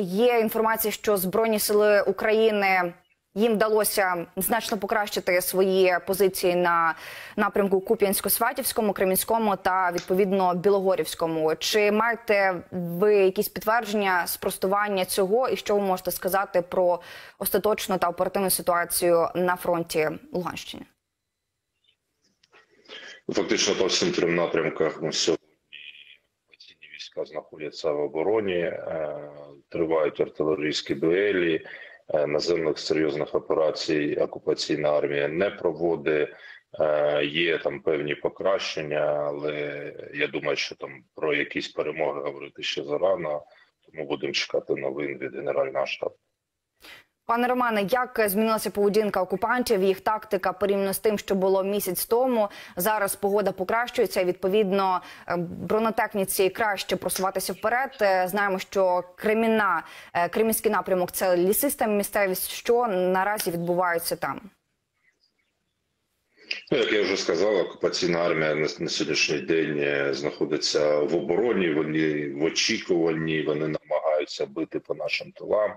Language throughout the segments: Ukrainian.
Є інформація, що збройні сили України їм вдалося значно покращити свої позиції на напрямку Куп'янсько-Сватівському, Кремінському та відповідно Білогорівському. Чи маєте ви якісь підтвердження спростування цього, і що ви можете сказати про остаточну та оперативну ситуацію на фронті Луганщини? Фактично по всім трьом напрямках ми сьогодні окупаційні знаходиться в обороні, е, тривають артилерійські дуелі. Е, наземних серйозних операцій окупаційна армія не проводить. Е, є там певні покращення, але я думаю, що там про якісь перемоги говорити ще зарано, тому будемо чекати новин від генерального штабу. Пане Романе, як змінилася поведінка окупантів? Їх тактика порівняно з тим, що було місяць тому. Зараз погода покращується. Відповідно, е, бронетехніці краще просуватися вперед. Е, знаємо, що Кремінна е, Кремінський напрямок це лісиста місцевість. Що наразі відбувається там? Ну, як я вже сказав, окупаційна армія на, на сьогоднішній день знаходиться в обороні. Вони в очікуванні, вони намагаються бити по нашим тилам.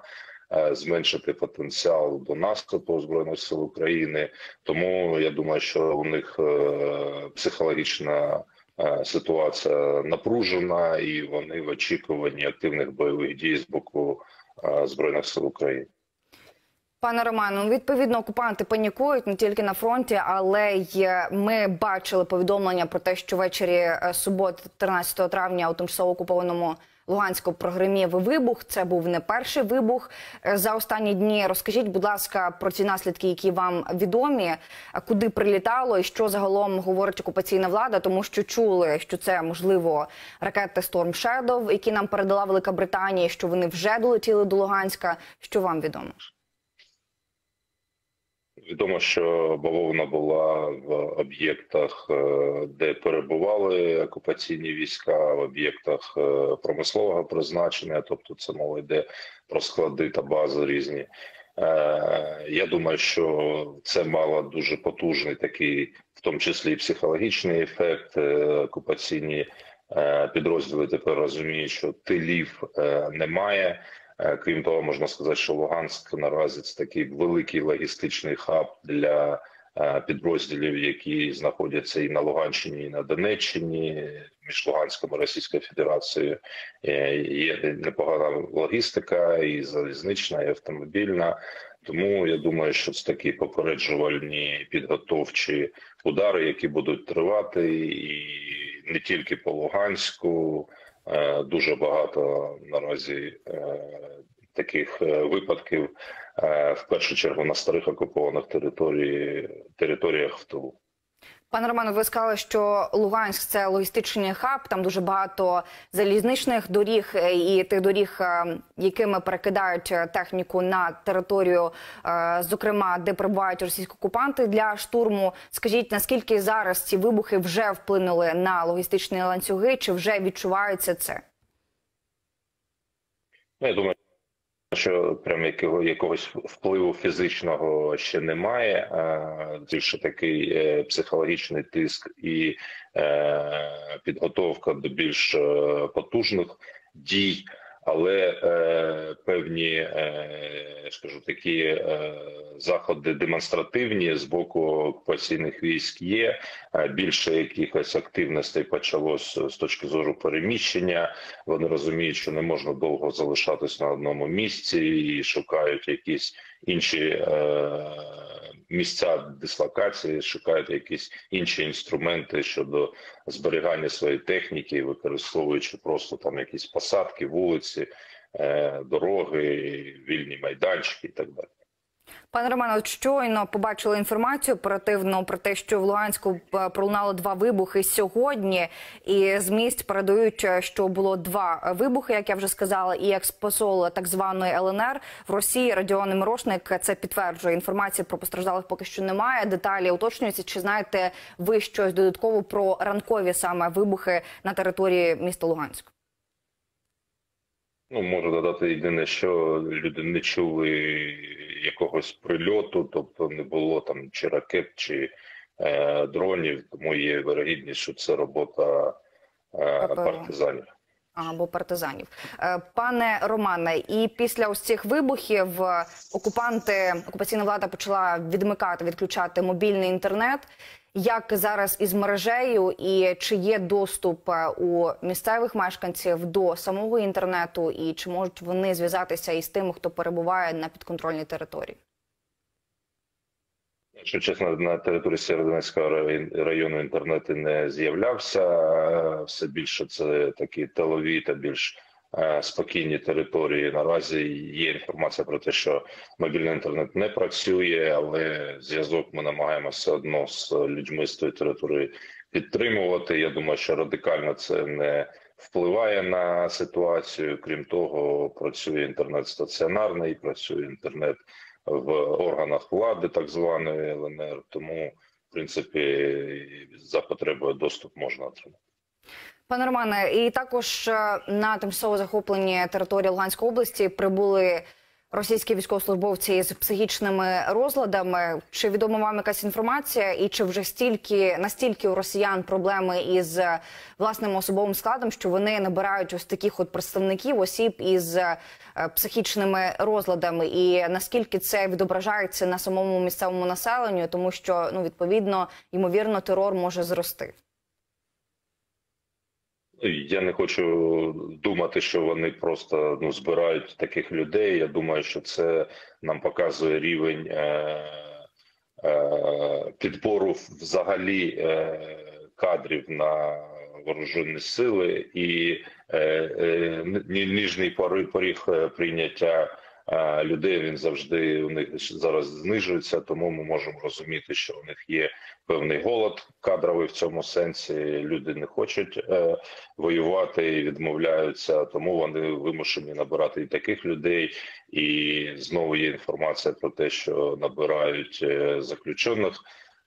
Е, зменшити потенціал до наступу збройних сил України. Тому я думаю, що у них е, психологічна е, ситуація напружена, і вони в очікуванні активних бойових дій з боку збройних сил України. Пане Роману, відповідно, окупанти панікують не тільки на фронті, але й ми бачили повідомлення про те, що ввечері суботи, 13 травня, у тимчасово окупованому Луганську прогримів вибух. Це був не перший вибух е, за останні дні. Розкажіть, будь ласка, про ці наслідки, які вам відомі, куди прилітало, і що загалом говорить окупаційна влада, тому що чули, що це можливо ракети Storm Shadow, які нам передала Велика Британія, що вони вже долетіли до Луганська. Що вам відомо? Відомо, що бавовна була в об'єктах, е, де перебували окупаційні війська, в об'єктах е, промислового призначення, тобто це мова йде про склади та бази різні. Е, я думаю, що це мало дуже потужний такий, в тому числі і психологічний ефект. Окупаційні підрозділи тепер розуміють, що тилів немає. Е, крім того, можна сказати, що Луганськ наразі це такий великий логістичний хаб для е, підрозділів, які знаходяться і на Луганщині, і на Донеччині між Луганськом і Російською Федерацією. Е, є непогана логістика, і залізнична, і автомобільна. Тому я думаю, що це такі попереджувальні підготовчі удари, які будуть тривати, і не тільки по Луганську. Е, дуже багато наразі е, таких е, випадків в першу чергу на старих окупованих території територіях в тилу. Пане Романе, ви сказали, що Луганськ це логістичний хаб. Там дуже багато залізничних доріг е, і тих доріг, е, якими перекидають е, техніку на територію, зокрема, де перебувають російські окупанти для штурму. Скажіть, наскільки зараз ці вибухи вже вплинули на логістичні ланцюги? Чи вже відчувається це? Ну, я думаю, що прям якого якогось впливу фізичного ще немає, більше такий е, психологічний тиск і е, підготовка до більш е, потужних дій але е, певні е, скажу такі е, заходи демонстративні з боку окупаційних військ є. Е, більше якихось активностей почалось з точки зору переміщення. Вони розуміють, що не можна довго залишатись на одному місці і шукають якісь інші. Е, місця дислокації, шукають якісь інші інструменти щодо зберігання своєї техніки, використовуючи просто там якісь посадки, вулиці, е, дороги, вільні майданчики і так далі. Пане Романе, щойно побачили інформацію оперативно про те, що в Луганську е, пролунало два вибухи сьогодні, і з місць передають, е, що було два вибухи, як я вже сказала, і експосол так званої ЛНР в Росії Радіон Мирошник це підтверджує. Інформації про постраждалих поки що немає. Деталі уточнюються. Чи знаєте ви щось додатково про ранкові саме вибухи на території міста Луганськ? Ну можу додати єдине, що люди не чули якогось прильоту, тобто не було там чи ракет, чи е, дронів. Тому є вирогідність, що це робота е, партизанів. або партизанів. Е, Пане Романе, і після ось цих вибухів е, окупанти, окупаційна влада почала відмикати, відключати мобільний інтернет. Як зараз із мережею, і чи є доступ е, у місцевих мешканців до самого інтернету, і чи можуть вони зв'язатися із тими, хто перебуває на підконтрольній території? Якщо чесно, на території Сєвєродонецького району інтернет не з'являвся. Все більше це такі тилові та більш спокійні території. Наразі є інформація про те, що мобільний інтернет не працює, але зв'язок ми намагаємося одно з людьми з тої території підтримувати. Я думаю, що радикально це не впливає на ситуацію. Крім того, працює інтернет стаціонарний, працює інтернет в органах влади, так званої ЛНР. Тому, в принципі, за потребою доступ можна отримати. Пане Романе, і також е, на тимчасово захоплені території Луганської області прибули російські військовослужбовці з психічними розладами. Чи відома вам якась інформація, і чи вже стільки настільки у росіян проблеми із е, власним особовим складом, що вони набирають ось таких от представників осіб із е, психічними розладами, і наскільки це відображається на самому місцевому населенню, тому що ну відповідно ймовірно терор може зрости. Ну, Я не хочу думати, що вони просто ну збирають таких людей. Я думаю, що це нам показує рівень е, е, підбору взагалі е, кадрів на вооружені сили і е, е, ніжний поріг е, прийняття людей. Він завжди у них зараз знижується, тому ми можемо розуміти, що у них є певний голод кадровий в цьому сенсі. Люди не хочуть е, воювати і відмовляються, тому вони вимушені набирати і таких людей. І знову є інформація про те, що набирають е, заключених.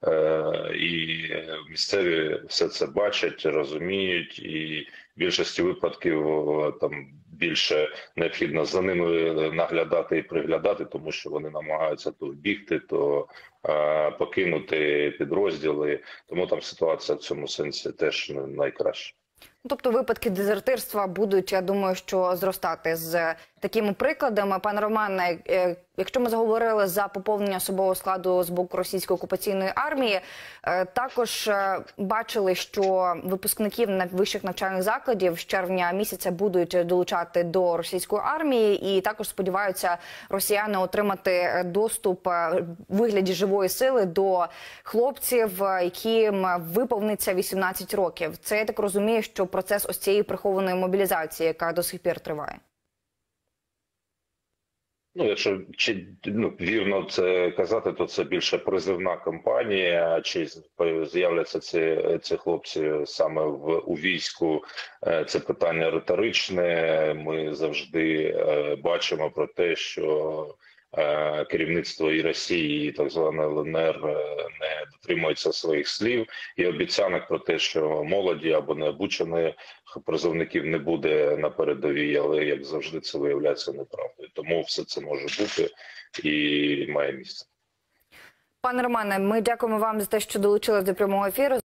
Е, І місцеві все це бачать, розуміють, і в більшості випадків е, там більше необхідно за ними наглядати і приглядати, тому що вони намагаються то вбігти, то е, покинути підрозділи. Тому там ситуація в цьому сенсі теж не найкраща. Тобто випадки дезертирства будуть, я думаю, що зростати з такими прикладами. Пане Романе, е, якщо ми заговорили за поповнення особового складу з боку російської окупаційної армії, е, також е, бачили, що випускників на вищих навчальних закладів з червня місяця будуть долучати до російської армії, і також сподіваються росіяни отримати доступ в вигляді живої сили до хлопців, яким виповниться 18 років. Це я так розумію, що процес ось цієї прихованої мобілізації, яка до сих пір триває. Ну, якщо чи ну вірно це казати, то це більше призивна кампанія. Чи з'являться ці, ці хлопці саме в у війську? Е, Це питання риторичне. Ми завжди е, бачимо про те, що керівництво і Росії, і так зване ЛНР е, не дотримується своїх слів і обіцянок про те, що молоді або необучених призовників не буде на передовій, але як завжди, це виявляється неправдою. Тому все це може бути і має місце. Пане Романе, ми дякуємо вам за те, що долучились до прямого ефіру.